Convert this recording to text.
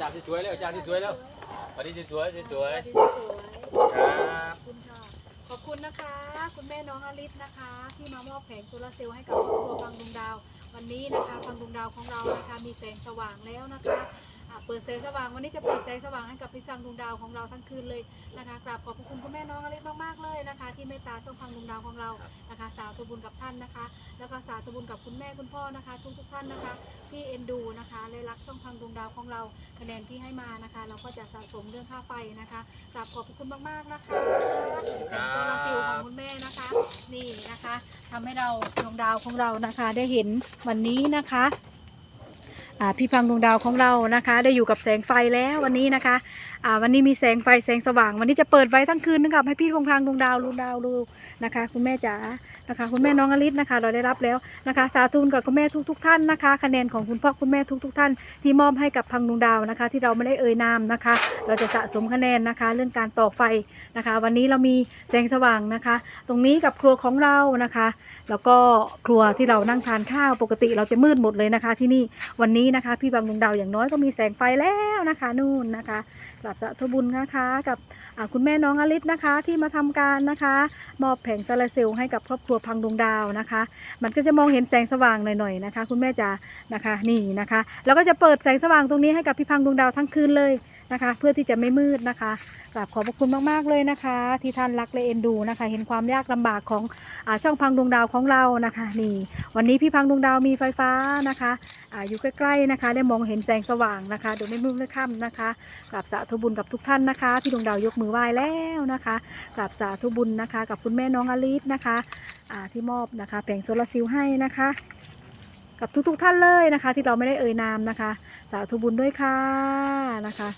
จานที่สวยแล้วจานที่สวยแล้วสวัสดีที่สวยที่สวยสวยครับขอบคุณค่ะขอบคุณนะคะ คุณแม่น้องอลิศนะคะ ที่มามอบแผงโซลาร์เซลล์ให้กับครอบครัวฟังดวงดาว วันนี้นะคะฟังดวงดาวของเรานะคะมีแสงสว่างแล้วนะคะอ่า เปิดแสงสว่างวันนี้จะเปิดแสงสว่างให้กับพี่ฟังดวงดาวของเราทั้งคืนเลยนะคะกราบขอบพระคุณคุณแม่น้องอลิศมากๆเลยนะคะ ที่เมตตาช่องฟังดวงดาวของเรานะคะ สาธุบุญกับท่านนะคะ แล้วก็สาธุบุญกับคุณแม่คุณพ่อนะคะ ทุกทุกๆท่านนะคะที่เอ็นดูนะคะและรักช่องทางดวงดาวของเราคะแนนที่ให้มานะคะ เราก็จะสะสมเรื่องค่าไฟนะคะกราบขอบพระคุณมากๆนะคะแสงโซลาร์เซลล์ของคุณแม่นะคะ นี่นะคะทำให้เราดวงดาวของเรานะคะ ได้เห็นวันนี้นะคะ พี่พังดวงดาวของเรานะคะ ได้อยู่กับแสงไฟแล้ววันนี้นะคะ อ่าวันนี้มีแสงไฟแสงสว่าง วันนี้จะเปิดไว้ทั้งคืนนะครับให้พี่ดวงทางดวงดาวดวงดาวดูนะคะ คุณแม่จ๋านะคะ คุณแม่น้องอลิศนะคะ เราได้รับแล้วนะคะ สาธุกับคุณแม่ทุกทุกๆท่านนะคะ คะแนนของคุณพ่อคุณแม่ทุกทุกๆท่าน ที่มอบให้กับพังดวงดาวนะคะ ที่เราไม่ได้เอ่ยนามนะคะ เราจะสะสมคะแนนนะคะ เรื่องการต่อไฟนะคะ วันนี้เรามีแสงสว่างนะคะ ตรงนี้กับครัวของเรานะคะ แล้วก็ครัวที่เรานั่งทานข้าวปกติเราจะมืดหมดเลยนะคะ ที่นี่วันนี้นะคะ พี่บางดวงดาวอย่างน้อยก็มีแสงไฟแล้วนะคะ นู่นนะคะราบสาธุบุญนะคะ กับคุณแม่น้องอลิศนะคะ ที่มาทำการนะคะ มอบแผงโซลาเซลล์ให้กับครอบครัวพังดวงดาวนะคะ มันก็จะมองเห็นแสงสว่างหน่อยๆนะคะ คุณแม่จ๋านะคะนี่นะคะ แล้วก็จะเปิดแสงสว่างตรงนี้ให้กับพี่พังดวงดาวทั้งคืนเลยนะคะ เพื่อที่จะไม่มืดนะคะกราบขอบพระคุณมากๆเลยนะคะ ที่ท่านรักและเอ็นดูนะคะ เห็นความยากลำบากของอช่องพังดวงดาวของเรานะคะ นี่ วันนี้พี่พังดวงดาวมีไฟฟ้านะคะ อยู่ใกล้ๆนะคะ ได้มองเห็นแสงสว่างนะคะโดยไม่มืดไม่ค่ำนะคะกราบสาธุบุญกับทุกท่านนะคะ พี่ดวงดาวยกมือไหว้แล้วนะคะกราบสาธุบุญนะคะ กับคุณแม่น้องอลิสนะคะที่มอบนะคะแผงโซลาร์เซลล์ให้นะคะ กับทุกๆท่านเลยนะคะ ที่เราไม่ได้เอ่ยนามนะคะ สาธุบุญด้วยค่ะนะคะ